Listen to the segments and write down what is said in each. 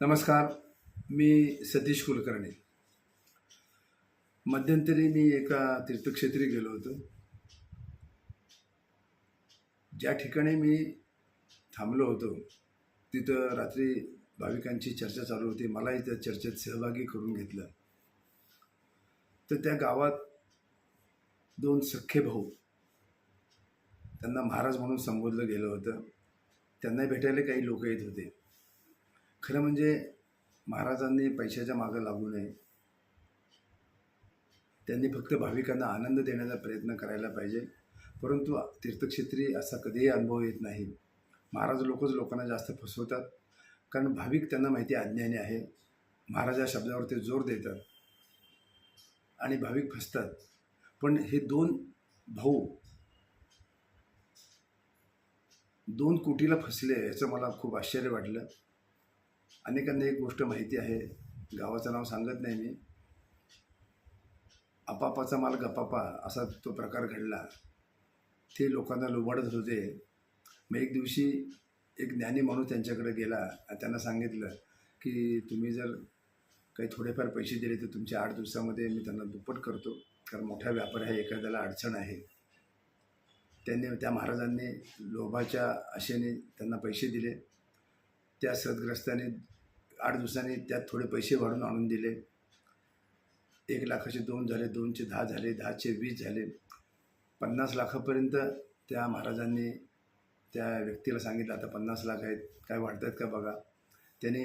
नमस्कार मी सतीश कुलकर्णी. मध्यंतरी मी एका तीर्थक्षेत्री गेलो होतो. ज्या ठिकाणी मी थांबलो होतो तिथं रात्री भाविकांची चर्चा चालू होती. मलाही त्या चर्चेत सहभागी करून घेतलं. तर त्या गावात दोन सख्खे भाऊ त्यांना महाराज म्हणून संबोधलं गेलं होतं. त्यांना भेटायला काही लोक येत होते. खरं म्हणजे महाराजांनी पैशाच्या मागं लागू नये. त्यांनी फक्त भाविकांना आनंद देण्याचा प्रयत्न करायला पाहिजे. परंतु तीर्थक्षेत्री असा कधीही अनुभव येत नाही. महाराज लोकच लोकांना जास्त फसवतात. कारण भाविक त्यांना माहिती अज्ञानी आहे. महाराज या शब्दावर ते जोर देतात. आणि भाविक फसतात. पण हे दोन भाऊ दोन कोटीला फसले याचं मला खूप आश्चर्य वाटलं. अनेकांना एक गोष्ट माहिती आहे. गावाचं नाव सांगत नाही मी. आपापाचा माल गपापा असा तो प्रकार घडला. ते लोकांना लुबाडत होते मग एक दिवशी एक ज्ञानी माणूस त्यांच्याकडे गेला. आणि त्यांना सांगितलं की तुम्ही जर काही थोडेफार पैसे दिले तर तुमच्या आठ दिवसामध्ये मी त्यांना दुप्पट करतो. कारण मोठा व्यापार आहे. एखाद्याला अडचण आहे. त्यांनी त्या महाराजांनी लोभाच्या आशेने त्यांना पैसे दिले. त्या सदग्रस्ताने आठ दिवसांनी त्यात थोडे पैसे वाढून आणून दिले. एक लाखाचे दोन झाले दोनचे दहा झाले दहाचे वीस झाले. पन्नास लाखापर्यंत त्या महाराजांनी त्या व्यक्तीला सांगितलं आता पन्नास लाख आहेत काय वाढतात का बघा? त्याने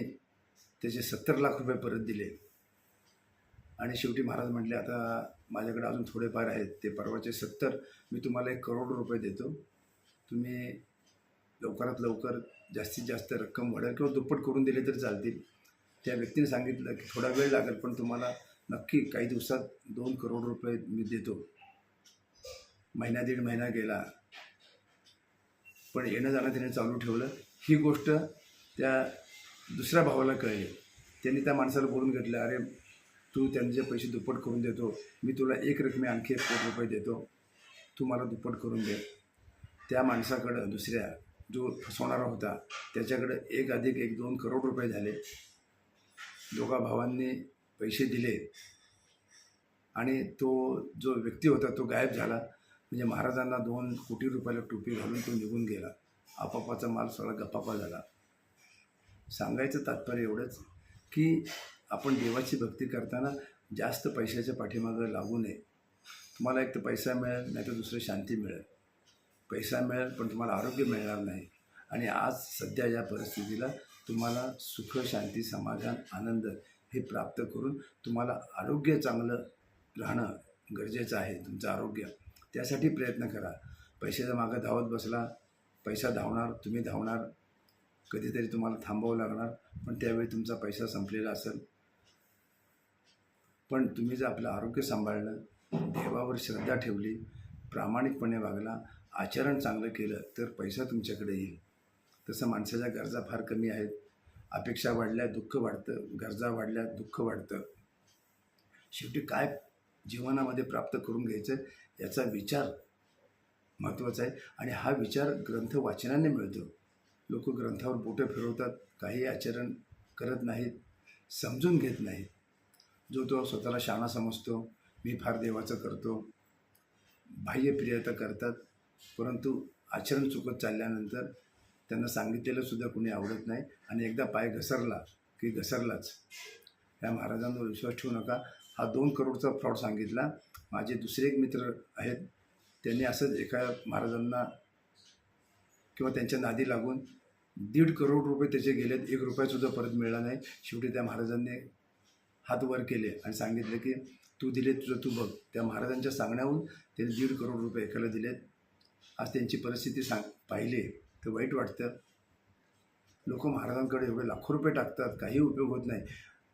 त्याचे सत्तर लाख रुपये परत दिले. आणि शेवटी महाराज म्हटले आता माझ्याकडे अजून थोडेफार आहेत ते परवाचे सत्तर मी तुम्हाला एक करोड रुपये देतो. तुम्ही लवकरात लवकर जास्तीत जास्त रक्कम वाढेल किंवा दुप्पट करून दिले तर चालतील. त्या व्यक्तीने सांगितलं की थोडा वेळ लागेल पण तुम्हाला नक्की काही दिवसात दोन करोड रुपये मी देतो. महिना दीड महिना गेला. पण येणं जाणं त्याने चालू ठेवलं. ही गोष्ट त्या दुसऱ्या भावाला कळली. त्यांनी त्या माणसाला बोलून घेतलं अरे तू त्यांचे पैसे दुप्पट करून देतो मी तुला एक रकमे आणखी एक कोटी रुपये देतो. तू मला दुप्पट करून दे. त्या माणसाकडं दुसऱ्या जो फसवणारा होता त्याच्याकडे एक अधिक एक दोन करोड रुपये झाले. दोघा भावांनी पैसे दिले. आणि तो जो व्यक्ती होता तो गायब झाला. म्हणजे महाराजांना दोन कोटी रुपयाला टोपी घालून तो निघून गेला. आपापाचा माल सगळा गप्पापा झाला. सांगायचं तात्पर्य एवढंच की आपण देवाची भक्ती करताना जास्त पैशाच्या पाठीमागं लागू नये. तुम्हाला एक तर पैसा मिळेल नाही तर दुसरं शांती मिळेल. पैसा मिळेल पण तुम्हाला आरोग्य मिळणार नाही. आणि आज सध्या या परिस्थितीला तुम्हाला सुख शांती समाधान आनंद हे प्राप्त करून तुम्हाला आरोग्य चांगलं राहणं गरजेचं आहे तुमचं आरोग्य. त्यासाठी प्रयत्न करा. पैशाच्या मागं धावत बसला पैसा धावणार तुम्ही धावणार कधीतरी तुम्हाला थांबावं लागणार पण त्यावेळी तुमचा पैसा संपलेला असेल. पण तुम्ही जर आपलं आरोग्य सांभाळलं देवावर श्रद्धा ठेवली प्रामाणिकपणे वागला आचरण चांगलं केलं तर पैसा तुमच्याकडे येईल. तसं माणसाच्या गरजा फार कमी आहेत. अपेक्षा वाढल्या दुःख वाढतं गरजा वाढल्या दुःख वाढतं. शेवटी काय जीवनामध्ये प्राप्त करून घ्यायचं याचा विचार महत्त्वाचा आहे आणि हा विचार ग्रंथ वाचनाने मिळतो. लोक ग्रंथावर बोटं फिरवतात काही आचरण करत नाहीत समजून घेत नाहीत. जो तो स्वतःला शाणा समजतो मी फार देवाचं करतो बाह्यप्रियता करतात. परंतु आचरण चुकत चालल्यानंतर त्यांना सांगितलेलं सुद्धा कुणी आवडत नाही आणि एकदा पाय घसरला की घसरलाच. या महाराजांवर विश्वास ठेवू नका. हा दोन करोडचा फ्रॉड सांगितला. माझे दुसरे एक मित्र आहेत. त्यांनी असंच एका महाराजांना किंवा त्यांच्या नादी लागून दीड करोड रुपये त्याचे गेलेत. एक रुपयासुद्धा परत मिळाला नाही. शेवटी त्या महाराजांनी हात वर केले आणि सांगितले की तू दिले तुझं तू बघ. त्या महाराजांच्या सांगण्याहून त्यांनी दीड करोड रुपये एकाला दिलेत. आज त्यांची परिस्थिती सांग पाहिली तर वाईट वाटतं लोक महाराजांकडे एवढे लाखो रुपये टाकतात काही उपयोग होत नाही.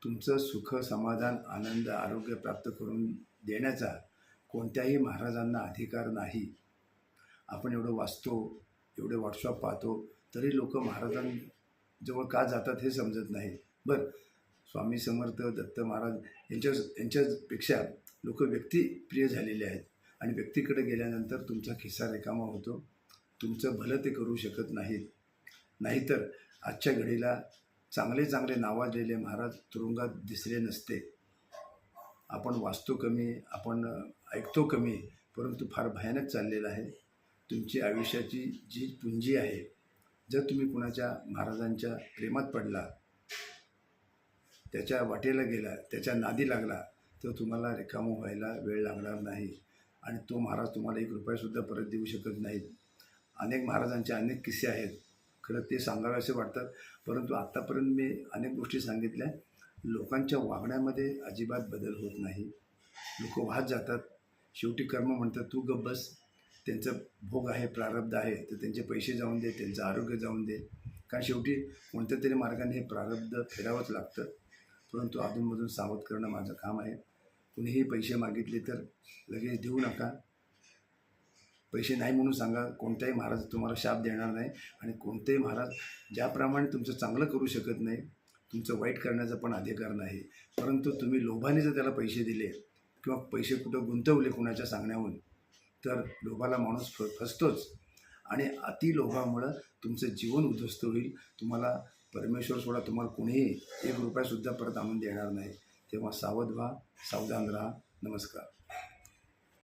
तुमचं सुख समाधान आनंद आरोग्य प्राप्त करून देण्याचा कोणत्याही महाराजांना अधिकार नाही. आपण एवढं वाचतो एवढे व्हॉट्सअप पाहतो तरी लोक महाराजांजवळ का जातात हे समजत नाही. बरं स्वामी समर्थ दत्त महाराज यांच्या यांच्यापेक्षा लोक व्यक्तिप्रिय झालेले आहेत. आणि व्यक्तीकडे गेल्यानंतर तुमचा खिस्सा रिकामा होतो. तुमचं भलं ते करू शकत नाहीत. नाहीतर आजच्या घडीला चांगले चांगले नावाजलेले महाराज तुरुंगात दिसले नसते. आपण वाचतो कमी आपण ऐकतो कमी परंतु फार भयानक चाललेलं आहे. तुमची आयुष्याची जी पुंजी आहे जर तुम्ही कुणाच्या महाराजांच्या प्रेमात पडला त्याच्या वाटेला गेला त्याच्या नादी लागला तर तुम्हाला रिकामं व्हायला वेळ लागणार नाही. आणि तो महाराज तुम्हाला एक रुपयासुद्धा परत देऊ शकत नाहीत अनेक महाराजांचे अनेक किस्से आहेत. खरं ते सांगावे असे वाटतात. परंतु आत्तापर्यंत मी अनेक गोष्टी सांगितल्या. लोकांच्या वागण्यामध्ये अजिबात बदल होत नाही. लोक वाहत जातात. शेवटी कर्म म्हणतात तू गब्बस बस. त्यांचं भोग आहे प्रारब्ध आहे. तर त्यांचे पैसे जाऊन दे त्यांचं आरोग्य जाऊन दे. कारण शेवटी कोणत्या तरी मार्गाने हे प्रारब्ध फेडावंच लागतं. परंतु अधूनमधून सावध करणं माझं काम आहे. कुणीही पैसे मागितले तर लगेच देऊ नका. पैसे नाही म्हणून सांगा कोणताही महाराज तुम्हाला शाप देणार नाही आणि कोणतेही महाराज ज्याप्रमाणे तुमचं चांगलं करू शकत नाही तुमचं वाईट करण्याचा पण अधिकार नाही. परंतु तुम्ही लोभाने जर त्याला पैसे दिले किंवा पैसे कुठं गुंतवले कुणाच्या सांगण्याहून तर लोभाला माणूस फ फसतोच. आणि अति लोभामुळं तुमचं जीवन उद्ध्वस्त होईल. तुम्हाला परमेश्वर सोडा तुम्हाला कोणीही एक रुपयासुद्धा परत आणून देणार नाही. तेव्हा सावध व्हा सावधान राहा. नमस्कार.